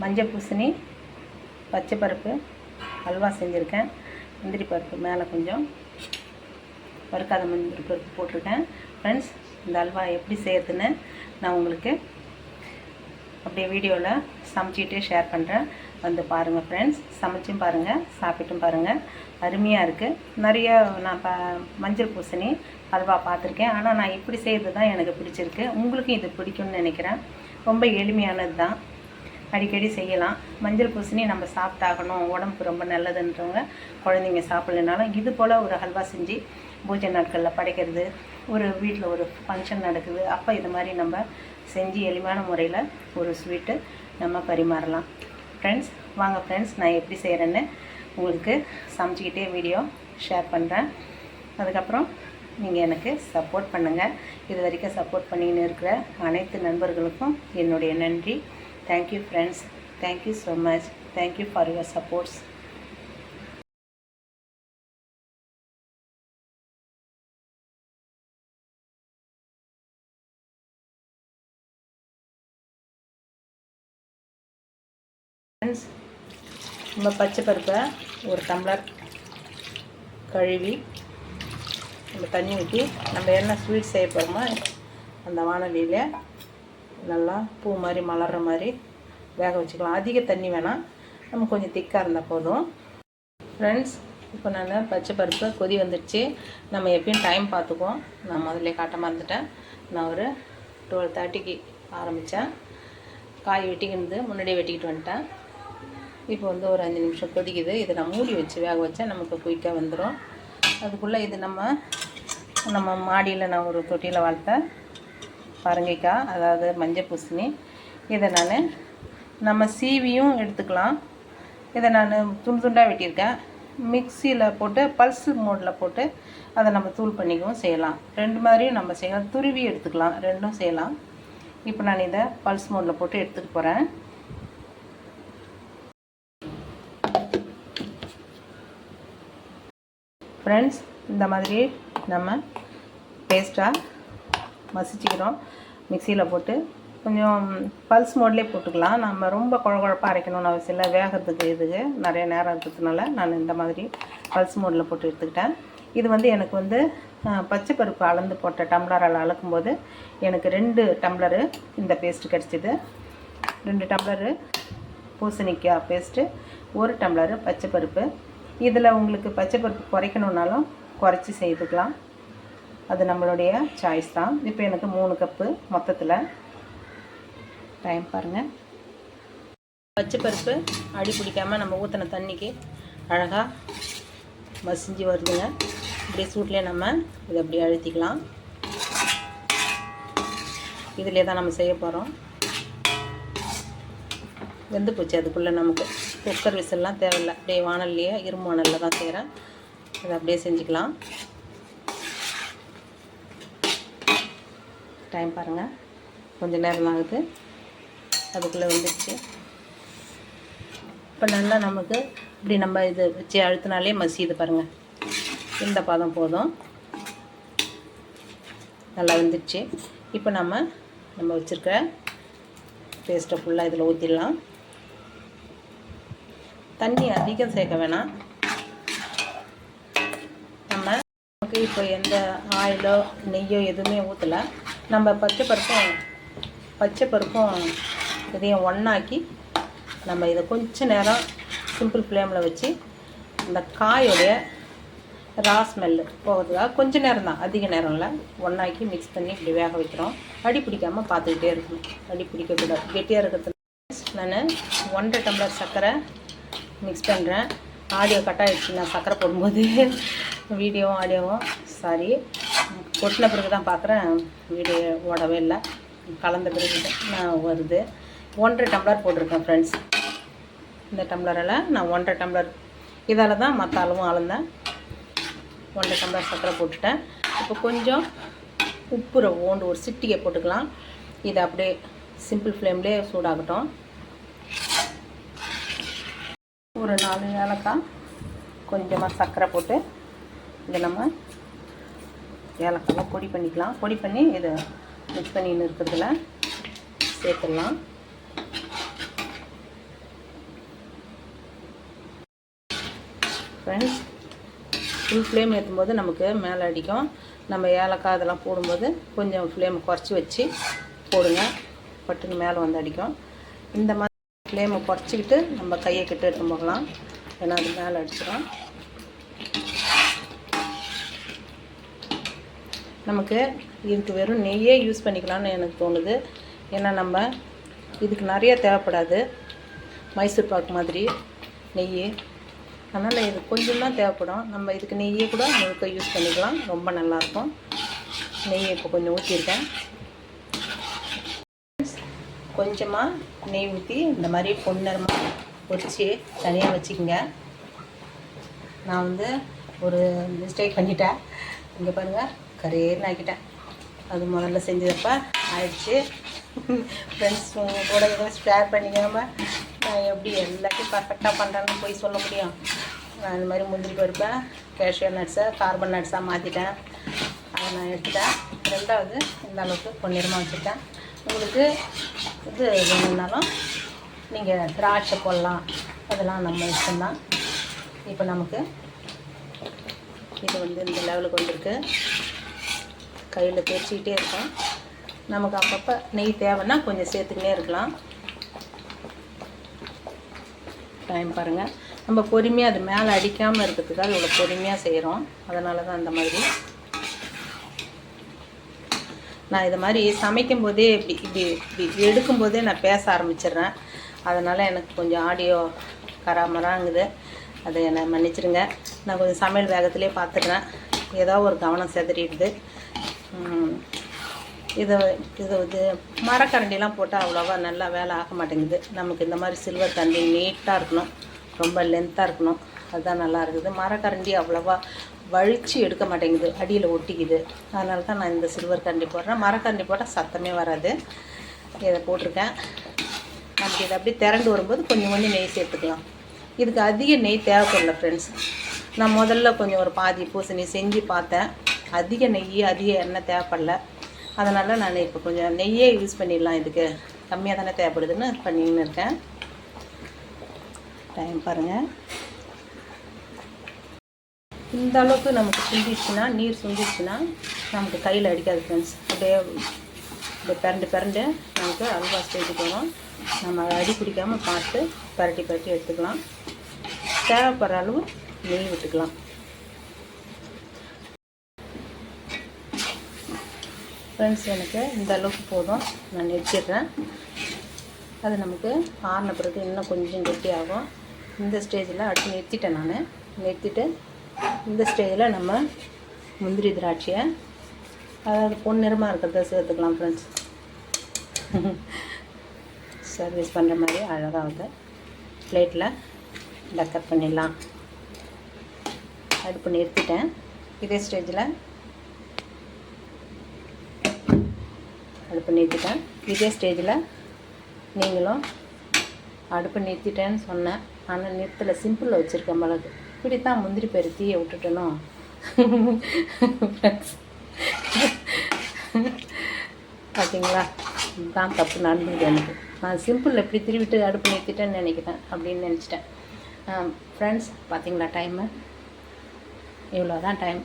மஞ்சள் பூசணி பச்சை பருப்பு அல்வா செஞ்சுருக்கேன். முந்திரி பருப்பு மேலே கொஞ்சம் வறுக்காத முந்திரி பருப்பு போட்டிருக்கேன். ஃப்ரெண்ட்ஸ் இந்த அல்வா எப்படி செய்கிறதுன்னு நான் உங்களுக்கு அப்படியே வீடியோவில் சமைச்சிக்கிட்டே ஷேர் பண்ணுறேன் வந்து பாருங்கள் ஃப்ரெண்ட்ஸ் சமைச்சும் பாருங்கள் சாப்பிட்டும் பாருங்கள் அருமையாக இருக்குது நிறைய நான் ப மஞ்சள் பூசணி அல்வா பார்த்துருக்கேன். ஆனால் நான் இப்படி செய்கிறது தான் எனக்கு பிடிச்சிருக்கு. உங்களுக்கும் இது பிடிக்கும்னு நினைக்கிறேன். ரொம்ப எளிமையானது தான் அடிக்கடி செய்யலாம். மஞ்சள் பூசணி நம்ம சாப்பிட்டாகணும். உடம்புக்கு ரொம்ப நல்லதுன்றவங்க குழந்தைங்க சாப்பிட்லனாலும் இது போல் ஒரு ஹல்வா செஞ்சு பூஜை நாட்களில் படைக்கிறது ஒரு வீட்டில் ஒரு ஃபங்க்ஷன் நடக்குது அப்போ இது மாதிரி நம்ம செஞ்சு எளிமையான முறையில் ஒரு ஸ்வீட்டு நம்ம பரிமாறலாம். ஃப்ரெண்ட்ஸ் வாங்க ஃப்ரெண்ட்ஸ் நான் எப்படி செய்கிறேன்னு உங்களுக்கு சமைச்சிக்கிட்டே வீடியோ ஷேர் பண்ணுறேன் அதுக்கப்புறம் நீங்கள் எனக்கு சப்போர்ட் பண்ணுங்கள் இது வரைக்கும் சப்போர்ட் பண்ணின்னு இருக்கிற அனைத்து நண்பர்களுக்கும் என்னுடைய நன்றி. Thank you friends thank you so much thank you for your supports friends நம்ம பச்சை பருப்பை ஒரு டம்ளர் கழுவி நம்ம தண்ணி ஊற்றி நம்ம என்ன ஸ்வீட் செய்ய போகிறோமோ அந்த வானொலியில் நல்லா பூ மாதிரி மலர்ற மாதிரி வேக வச்சுக்கலாம். அதிக தண்ணி வேணாம் நம்ம கொஞ்சம் திக்காக இருந்தால் போதும். ஃப்ரெண்ட்ஸ் இப்போ நான் பச்சை பருப்பு கொதி வந்துடுச்சு நம்ம எப்பயும் டைம் பார்த்துக்குவோம். நான் முதல்ல காட்ட மறந்துட்டேன். நான் ஒரு டுவெல் தேர்ட்டிக்கு ஆரம்பித்தேன் காய் வெட்டிக்கிட்டு முன்னாடியே வெட்டிக்கிட்டு வந்துட்டேன். இப்போ வந்து ஒரு அஞ்சு நிமிஷம் கொதிக்குது. இதை நான் மூடி வச்சு வேக வச்சேன். நமக்கு குயிக்காக வந்துடும் அதுக்குள்ளே இது நம்ம நம்ம மாடியில் நான் ஒரு தொட்டியில் வளர்த்தேன். பரங்கிக்காய் அதாவது மஞ்சள் பூசணி. இதை நான் நம்ம சீவியும் எடுத்துக்கலாம். இதை நான் துண்டு துண்டாக வெட்டியிருக்கேன். மிக்சியில் போட்டு பல்ஸ் மோடில் போட்டு அதை நம்ம தூள் பண்ணிக்கவும் செய்யலாம். ரெண்டு மாதிரியும் நம்ம செய்யலாம். துருவி எடுத்துக்கலாம். ரெண்டும் செய்யலாம். இப்போ நான் இதை பல்ஸ் மோடில் போட்டு எடுத்துகிட்டு போகிறேன் ஃப்ரெண்ட்ஸ் இந்த மாதிரி நம்ம பேஸ்ட்டாக மசிச்சுக்கிறோம். மிக்சியில் போட்டு கொஞ்சம் பல்ஸ் மோட்லேயே போட்டுக்கலாம். நம்ம ரொம்ப குழகுழப்பாக அரைக்கணும்னு அவசியம் இல்லை. வேகிறதுக்கு இதுக்கு நிறைய நேரம் இருக்கிறதுனால நான் இந்த மாதிரி பல்ஸ் மோடில் போட்டு எடுத்துக்கிட்டேன். இது வந்து எனக்கு வந்து பச்சை பருப்பு அளந்து போட்ட டம்ளரால் அளக்கும்போது எனக்கு ரெண்டு டம்ளரு இந்த பேஸ்ட்டு கிடச்சிது. ரெண்டு டம்ளரு பூசணிக்காய் பேஸ்ட்டு ஒரு டம்ளரு பச்சை பருப்பு. இதில் உங்களுக்கு பச்சை பருப்பு குறைக்கணுன்னாலும் குறைச்சி செய்துக்கலாம். அது நம்மளுடைய சாய்ஸ் தான். இப்போ எனக்கு மூணு கப்பு மொத்தத்தில் டைம் பாருங்கள் பச்சை பருப்பு அடி பிடிக்காமல் நம்ம ஊற்றின தண்ணிக்கு அழகாக மசிஞ்சு வருதுங்க. இப்படி சூட்லேயே நம்ம இதை அப்படியே அழுத்திக்கலாம். இதிலே தான் நம்ம செய்ய போகிறோம் வெந்து போச்சு அதுக்குள்ளே நமக்கு. குக்கர் விசில்லாம் தேவையில்லை. அப்படியே வானல்லையே இரும்பு வானலில் தான் செய்கிறேன் அதை அப்படியே செஞ்சுக்கலாம். டைம் பாருங்கள் கொஞ்சம் நேரம் ஆகுது. அதுக்குள்ளே வந்துடுச்சு இப்போ நல்லா நமக்கு இப்படி நம்ம இது வச்சு அழுத்தினாலே மசியுது பாருங்கள் இந்த பாதம் போதும். நல்லா வந்துடுச்சு இப்போ நம்ம நம்ம வச்சுருக்க பேஸ்ட்டை ஃபுல்லாக இதில் ஊற்றிடலாம் தண்ணி அதிகம் சேர்க்க வேணாம் நம்ம நமக்கு இப்போ எந்த ஆயிலோ நெய்யோ எதுவுமே ஊற்றலை நம்ம பச்சை பருப்பும் பச்சை பருப்பும் இதையும் ஒன்றாக்கி நம்ம இதை கொஞ்ச நேரம் சிம்பிள் ஃப்ளேமில் வச்சு இந்த காயோடைய ரா ஸ்மெல்லு போகிறதுக்காக கொஞ்ச நேரம் தான் அதிக நேரம் இல்லை. ஒன்றாக்கி மிக்ஸ் பண்ணி இப்படி வேக வைக்கிறோம். அடி பிடிக்காமல் பார்த்துக்கிட்டே இருக்கணும். அடி பிடிக்கக்கூடாது. கெட்டியாக இருக்கிறது நான் ஒன்றரை டம்ளர் சர்க்கரை மிக்ஸ் பண்ணுறேன் ஆடியோ கட் ஆகிடுச்சு நான் சர்க்கரை போடும்போது. வீடியோவும் ஆடியோவும் சாரி கொட்டின பிறகு தான் பார்க்குறேன். வீடியோ ஓடவே இல்லை. கலந்த பிறகு நான் வருது. ஒன்றரை டம்ளர் போட்டிருக்கேன் ஃப்ரெண்ட்ஸ் இந்த டம்ளரில் நான் ஒன்றரை டம்ளர். இதால் தான் மற்ற அளவும் அளந்தேன் ஒன்றரை டம்ளர் சர்க்கரை போட்டுட்டேன். இப்போ கொஞ்சம் உப்பு ஓண்டு ஒரு சிட்டிகை போட்டுக்கலாம். இதை அப்படியே சிம்பிள் ஃப்ளேம்லேயே சூடாகட்டும். ஒரு நாலு ஏலக்காய் கொஞ்சமாக சர்க்கரை போட்டு இதை நம்ம ஏலக்காய் பொடி பண்ணிக்கலாம். பொடி பண்ணி இதை மிக்ஸ் பண்ணின்னு இருக்கிறதுல சேர்த்துடலாம். ஃப்ரெண்ட்ஸ் ஃபுல் ஃப்ளேம் ஏற்றும்போது நமக்கு மேலே அடிக்கும். நம்ம ஏலக்காய் அதெல்லாம் போடும்போது கொஞ்சம் ஃப்ளேமை குறைச்சி வச்சு போடுங்க. பட்டுன்னு மேலே வந்து அடிக்கும். இந்த மாதிரி ஃப்ளேமை குறைச்சிக்கிட்டு நம்ம கையை கிட்ட எடுத்து போகலாம். ஏன்னா அது மேலே அடிச்சிடும் நமக்கு இதுக்கு வெறும் நெய்யே யூஸ் பண்ணிக்கலாம்னு எனக்கு தோணுது. ஏன்னா நம்ம இதுக்கு நிறைய தேவைப்படாது. மைசூர் பாக்கு மாதிரி நெய் அதனால் இது கொஞ்சம் தான் தேவைப்படும். நம்ம இதுக்கு நெய்யே கூட முழுக்க யூஸ் பண்ணிக்கலாம். ரொம்ப நல்லாயிருக்கும். நெய் இப்போ கொஞ்சம் ஊற்றிருக்கேன் கொஞ்சமாக நெய் ஊற்றி இந்த மாதிரி பொன்னரமாக பொரித்து தனியாக வச்சுக்கோங்க. நான் வந்து ஒரு மிஸ்டேக் பண்ணிட்டேன். இங்கே பாருங்கள் கரேன்னு ஆக்கிட்டேன். அது முதல்ல செஞ்சதப்ப ஆயிடுச்சு. ஃப்ரெண்ட்ஸ் உங்கள் கூட எதுவும் ஷேர் பண்ணிக்காமல் நான் எப்படி எல்லாத்தையும் பர்ஃபெக்டாக பண்ணுறேன்னு போய் சொல்ல முடியும். நான் இந்த மாதிரி முந்திரி பருப்பை கேஷ்யூ நட்ஸை கார்பன் நட்ஸாக மாற்றிட்டேன் அதை நான் எடுத்துட்டேன். ரெண்டாவது இந்த அளவுக்கு பொன்னிறமாக வச்சுட்டேன் உங்களுக்கு இது வேணும்னாலும் நீங்கள் திராட்சை போடலாம். அதெல்லாம் நம்ம இஷ்டம்தான். இப்போ நமக்கு இது வந்து இந்த லெவலுக்கு வந்திருக்கு. கையில் தேய்ச்சிக்கிட்டே இருக்கோம் நமக்கு அப்பப்போ நெய் தேவைன்னா கொஞ்சம் சேர்த்துக்கினே இருக்கலாம். டைம் பாருங்கள் நம்ம பொறுமையாக அது மேலே அடிக்காமல் இருக்கிறதுக்காக இவ்வளோ பொறுமையாக செய்கிறோம் அதனால தான் அந்த மாதிரி. நான் இது மாதிரி சமைக்கும் போதே இப்படி இப்படி இப்படி எடுக்கும்போதே நான் பேச ஆரம்பிச்சிடுறேன். அதனால் எனக்கு கொஞ்சம் ஆடியோ கராமராங்குது. அதை என்னை மன்னிச்சிடுங்க நான் கொஞ்சம் சமையல் வேகத்திலே பார்த்துடுறேன் ஏதோ ஒரு கவனம் செதறிடுது. இதை இதை இது மரக்கரண்டிலாம் போட்டால் அவ்வளோவா நல்லா வேலை ஆக மாட்டேங்குது. நமக்கு இந்த மாதிரி சில்வர் கரண்டி நீட்டாக இருக்கணும். ரொம்ப லென்த்தாக இருக்கணும். அதுதான் நல்லா இருக்குது. மரக்கரண்டி அவ்வளோவா வழித்து எடுக்க மாட்டேங்குது. அடியில் ஒட்டிக்குது. அதனால தான் நான் இந்த சில்வர் கரண்டி போடுறேன். மரக்கரண்டி போட்டால் சத்தமே வராது. இதை போட்டிருக்கேன். நமக்கு இதை அப்படியே திரண்டு வரும்போது கொஞ்சம் கொஞ்சம் நெய் சேர்த்துக்கலாம். இதுக்கு அதிக நெய் தேவைப்படல ஃப்ரெண்ட்ஸ் நான் முதல்ல கொஞ்சம் ஒரு பாதி பூசணி செஞ்சு பார்த்தேன். அதிக நெய் அதிக எண்ணெய் தேவைப்படல. அதனால் நான் இப்போ கொஞ்சம் நெய்யே யூஸ் பண்ணிடலாம். இதுக்கு கம்மியாக தானே தேவைப்படுதுன்னு பண்ணின்னு இருக்கேன். டைம் பாருங்கள் இந்த அளவுக்கு நமக்கு சுண்டிச்சுன்னா நீர் சுண்டிச்சுன்னா நமக்கு கையில் அடிக்காது ஃப்ரெண்ட்ஸ் அப்படியே இப்படி பிறண்டு பிறண்டு நமக்கு அல்வா ஸ்டேஜுக்கு வரும். நம்ம அடி பிடிக்காமல் பார்த்து பரட்டி பரட்டி எடுத்துக்கலாம். தேவைப்படுற அளவு நெய் விட்டுக்கலாம். ஃப்ரெண்ட்ஸ் எனக்கு இந்த அளவுக்கு போதும். நான் நிறுத்திடுறேன். அது நமக்கு ஆறின பிறகு இன்னும் கொஞ்சம் கெட்டியாகும் இந்த ஸ்டேஜில் அடுத்து நிறுத்திட்டேன் நான். நிறுத்திட்டு இந்த ஸ்டேஜில் நம்ம முந்திரி திராட்சையை அதாவது பொன்னிறமாக இருக்கிறத சேர்த்துக்கலாம் ஃப்ரெண்ட்ஸ் சர்வீஸ் பண்ணுற மாதிரி அழகாக வந்து பிளேட்டில் டக்கர் பண்ணிடலாம். அடுப்பு நிறுத்திட்டேன். இதே ஸ்டேஜில் அடுப்பு நிறுத்திட்டேன் இதே ஸ்டேஜில் நீங்களும் அடுப்பு நிறுத்திட்டேன்னு சொன்னேன். ஆனால் நிறுத்தலை. சிம்பிளில் வச்சுருக்கேன் மிளகு இப்படி தான் முந்திரி பயிறு தீயை விட்டுட்டணும் பார்த்தீங்களா தான் தப்பு நடந்தது எனக்கு. நான் சிம்பிளில் இப்படி திருவிட்டு அடுப்பு நிறுத்திட்டேன்னு நினைக்கிறேன் அப்படின்னு நினச்சிட்டேன். ஃப்ரெண்ட்ஸ் பார்த்தீங்களா டைமு இவ்வளோ தான் டைம்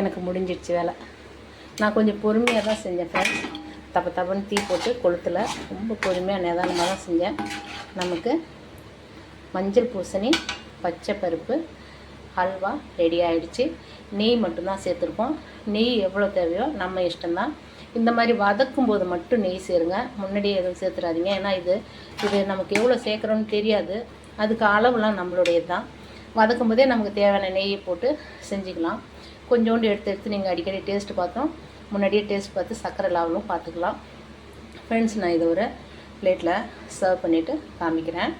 எனக்கு முடிஞ்சிடுச்சு வேலை. நான் கொஞ்சம் பொறுமையாக தான் செஞ்சேன் ஃப்ரெண்ட்ஸ் தப்ப தப்பன்னு தீ போட்டு கொளுத்தில். ரொம்ப பொறுமையாக நிதானமாக தான் செஞ்சேன். நமக்கு மஞ்சள் பூசணி பச்சை பருப்பு ஹல்வா ரெடி ஆகிடுச்சு நெய் மட்டும்தான் சேர்த்துருக்கோம். நெய் எவ்வளோ தேவையோ நம்ம இஷ்டம்தான். இந்த மாதிரி வதக்கும் போது மட்டும் நெய் சேருங்க. முன்னாடியே எதுவும் சேர்த்துறாதீங்க ஏன்னா இது இது நமக்கு எவ்வளோ சேர்க்குறோன்னு தெரியாது. அதுக்கு அளவுலாம் நம்மளுடையது தான் வதக்கும் போதே நமக்கு தேவையான நெய்யை போட்டு செஞ்சுக்கலாம். கொஞ்சோண்டு எடுத்து எடுத்து நீங்கள் அடிக்கடி டேஸ்ட்டு பார்த்தோம். முன்னாடியே டேஸ்ட் பார்த்து சர்க்கரை லாவலும் பார்த்துக்கலாம். ஃப்ரெண்ட்ஸ் நான் இதை ஒரு பிளேட்டில் சர்வ் பண்ணிவிட்டு காமிக்கிறேன்.